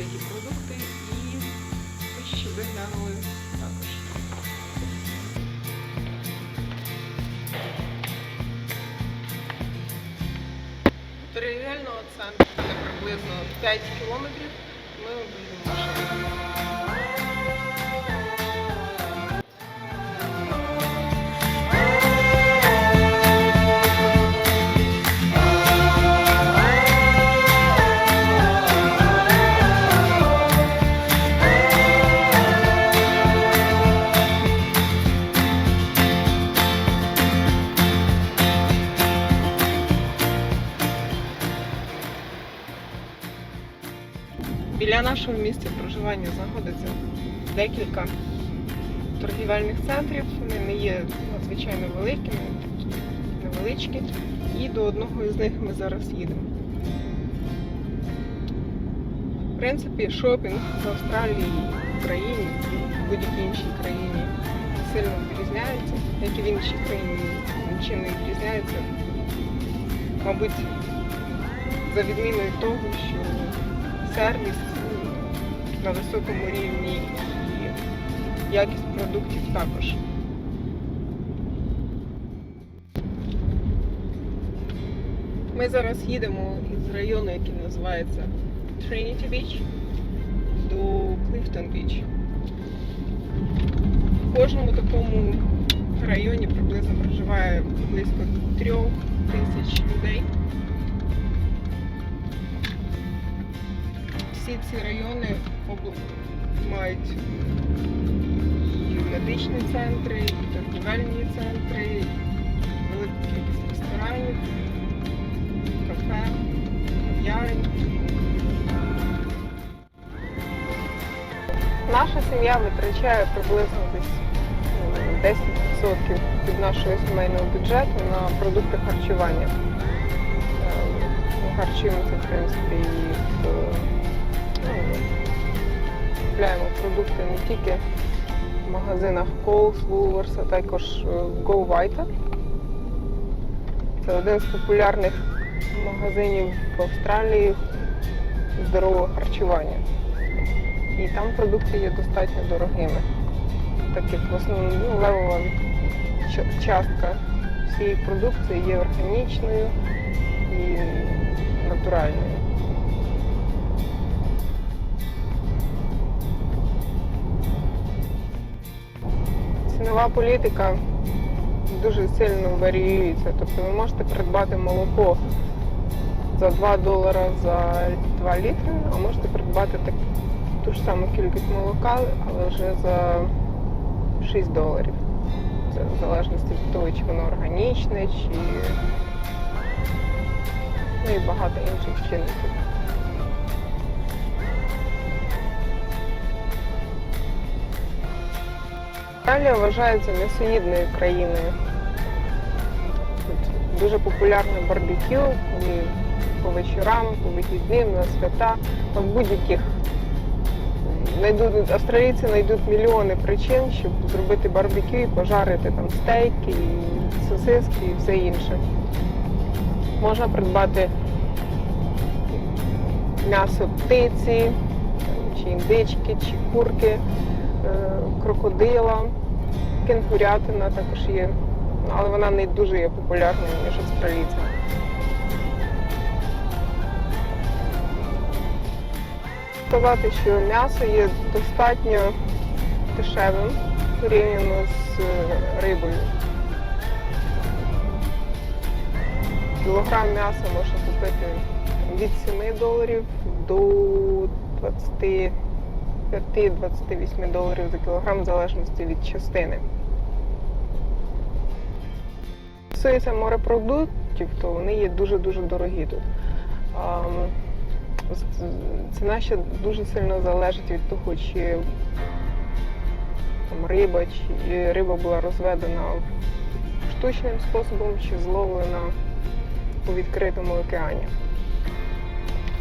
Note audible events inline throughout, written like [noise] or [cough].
її продукти і те, що ви глянули також. До регіонального центру це приблизно 5 кілометрів. Ми обійдемо. Біля нашого місця проживання знаходиться декілька торгівельних центрів. Вони не є надзвичайно великими, невеличкі. І до одного із них ми зараз їдемо. В принципі, шопінг в Австралії, в Україні в будь-якій іншій країні сильно відрізняється, як і в іншій країні нічим не відрізняється. Мабуть, за відміною того, що сервіс на високому рівні і якість продуктів також. Ми зараз їдемо із району, який називається Trinity Beach до Clifton Beach. В кожному такому районі приблизно проживає близько трьох тисяч людей. всі ці райони мають і медичні центри, і торгівельні центри, і велику кількість ресторанів, кафе, кав'ярень. Наша сім'я витрачає приблизно десь ну, 10% від нашого сімейного бюджету на продукти харчування. Е, Ми харчуємося, в принципі, і в ну, купляємо продукти не тільки в магазинах Coles, Woolworths, а також е, в Go Vita. Це один з популярних магазинів в Австралії здорового харчування. І там продукти є достатньо дорогими, так як в основному ну, левова частка всієї продукції є органічною і натуральною. Цінова політика дуже сильно варіюється. Тобто ви можете придбати молоко за 2 долара за 2 літри, а можете придбати так, ту ж саму кількість молока, але вже за 6 доларів. Це в залежності від того, чи воно органічне, чи ну і багато інших чинників. Італія вважається м'ясоїдною країною. Тут дуже популярне барбекю і по вечорам, по вихідним, на свята, в будь-яких. Найдуть, австралійці знайдуть мільйони причин, щоб зробити барбекю і пожарити там стейки, і сосиски і все інше. Можна придбати м'ясо птиці, чи індички, чи курки, е, крокодила, кенгурятина також є, але вона не дуже є популярною між австралійцями. Сказати, що м'ясо є достатньо дешевим порівняно з е, рибою. Кілограм м'яса можна купити від 7 доларів до 25-28 доларів за кілограм, в залежності від частини. Стосується морепродуктів, то вони є дуже-дуже дорогі тут. Ціна ще дуже сильно залежить від того, чи там, риба, чи риба була розведена штучним способом, чи зловлена у відкритому океані.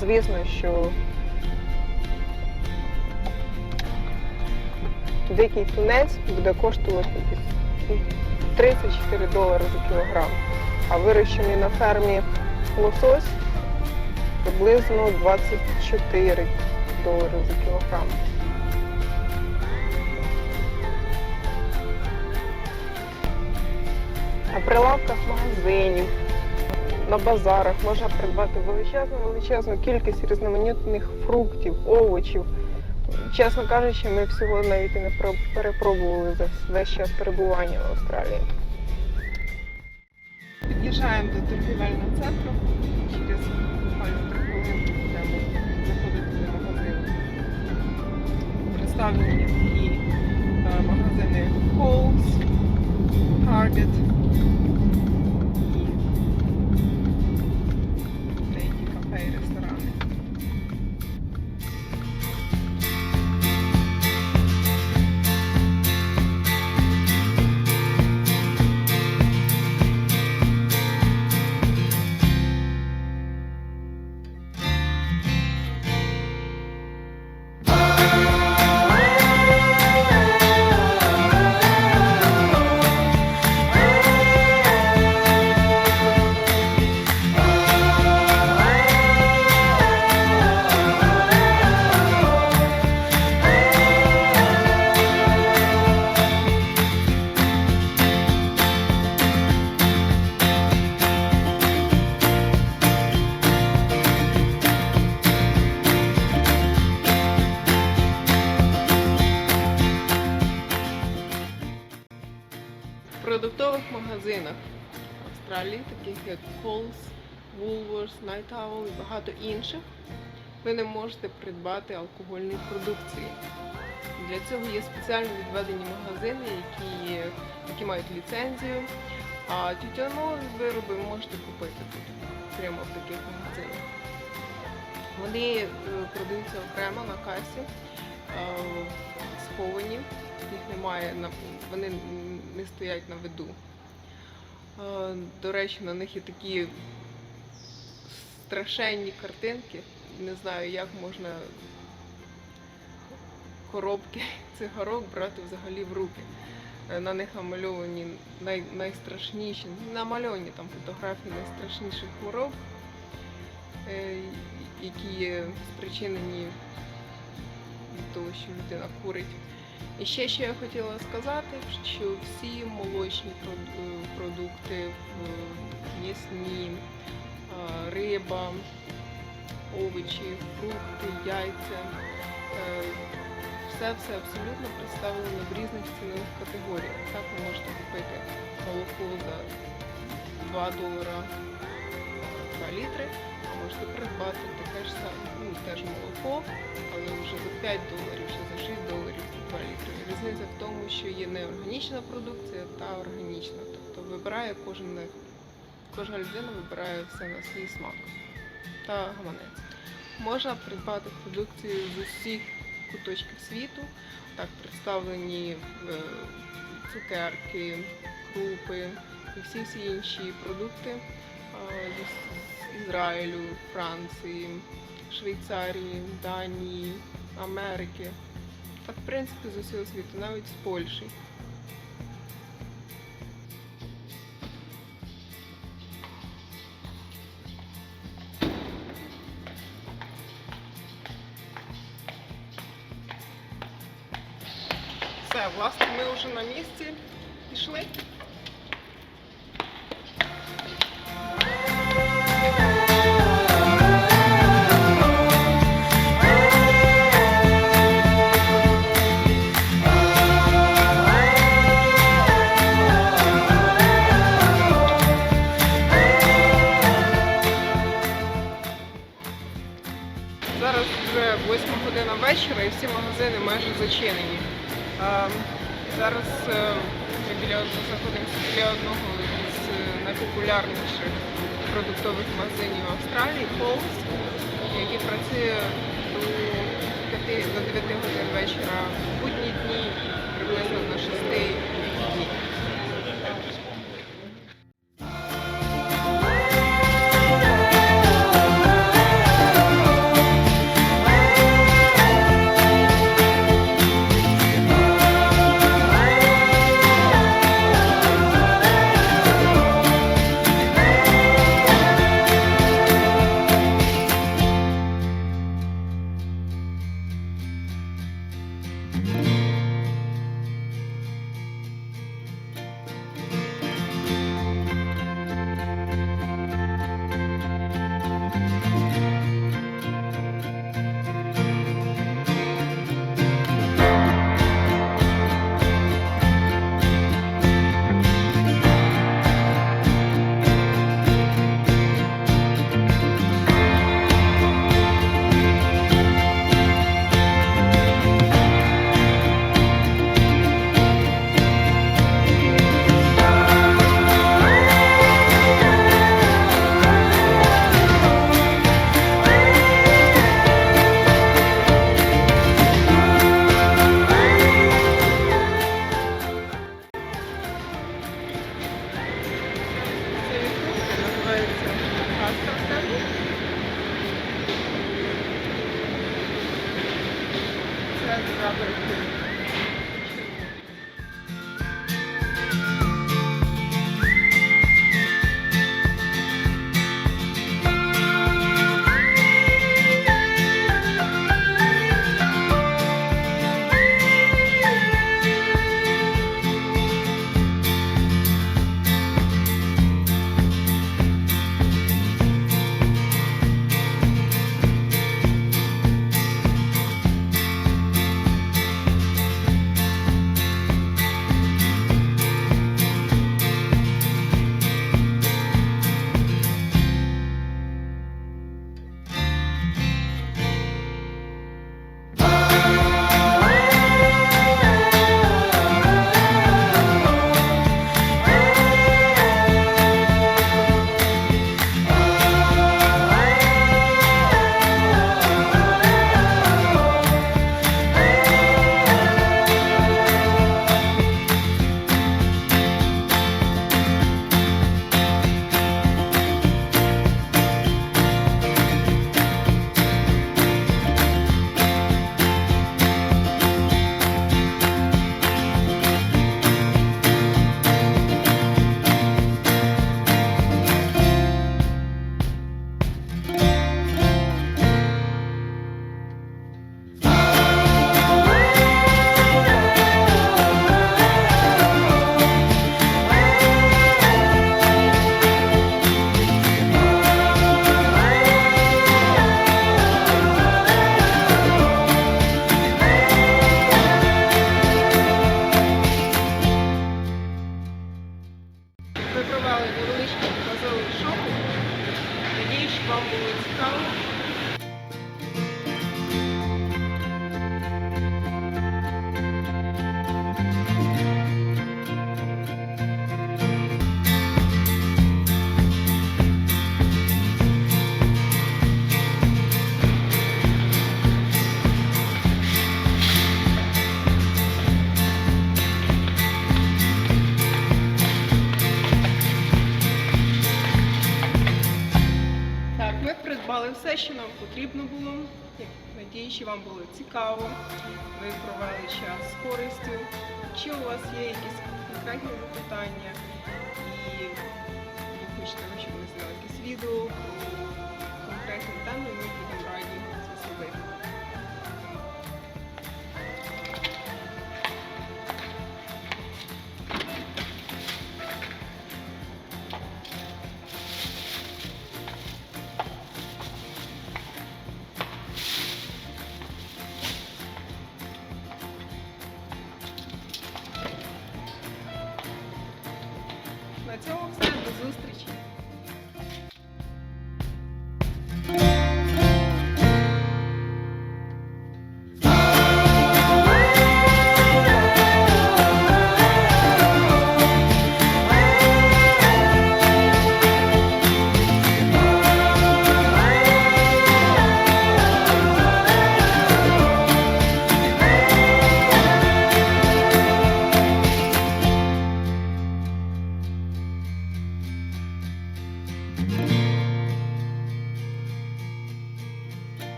Звісно, що дикий тунець буде коштувати 34 долари за кілограм, а вирощений на фермі лосось приблизно 24 долари за кілограм. На прилавках магазинів, на базарах можна придбати величезну величезну кількість різноманітних фруктів, овочів. Чесно кажучи, ми всього навіть і не перепробували за весь час перебування в Австралії. Під'їжджаємо до торгівельного центру. Через буквально три хвилини будемо заходити до магазину. Представлені такі е, магазини Coles, Target Woolworths, Night Owl і багато інших, ви не можете придбати алкогольної продукції. Для цього є спеціально відведені магазини, які, які мають ліцензію, а тютюнові вироби ви можете купити тут, прямо в таких магазинах. Вони е, продаються окремо на касі, е, сховані, їх немає вони не стоять на виду. Е, До речі, на них є такі страшенні картинки. Не знаю, як можна коробки [laughs] цигарок брати взагалі в руки. Е, На них намальовані най, найстрашніші, намальовані там фотографії найстрашніших хвороб, е, які спричинені від того, що людина курить. І ще що я хотіла сказати, що всі молочні продукти, е, м'ясні, е, риба, овочі, фрукти, яйця, е, все все абсолютно представлено в різних цінових категоріях. Так ви можете купити молоко за 2 долара 2 літри, а можете придбати таке ж саме, ну теж молоко, але вже за 5 доларів, чи за 6 доларів 2 літри. Різниця в тому, що є неорганічна продукція та органічна. Тобто вибирає кожен, кожна людина вибирає все на свій смак та гаманець. Можна придбати продукцію з усіх куточків світу. Так представлені е, цукерки, крупи і всі всі інші продукти е, з Ізраїлю, Франції, Швейцарії, Данії, Америки. Та в принципі з усього світу, навіть з Польщі. Все, власне, ми вже на місці пішли. Зараз вже 8 година вечора і всі магазини майже зачинені. А, зараз е, біля знаходимося біля одного із е, найпопулярніших продуктових магазинів Австралії Coles, який працює до 5 до 9 годин вечора. В будні дні приблизно до 6 Що вам було цікаво. Ви провели час з користю. чи у вас є якісь конкретні запитання і ви хочете, щоб ми зняли якесь відео конкретні теми, ми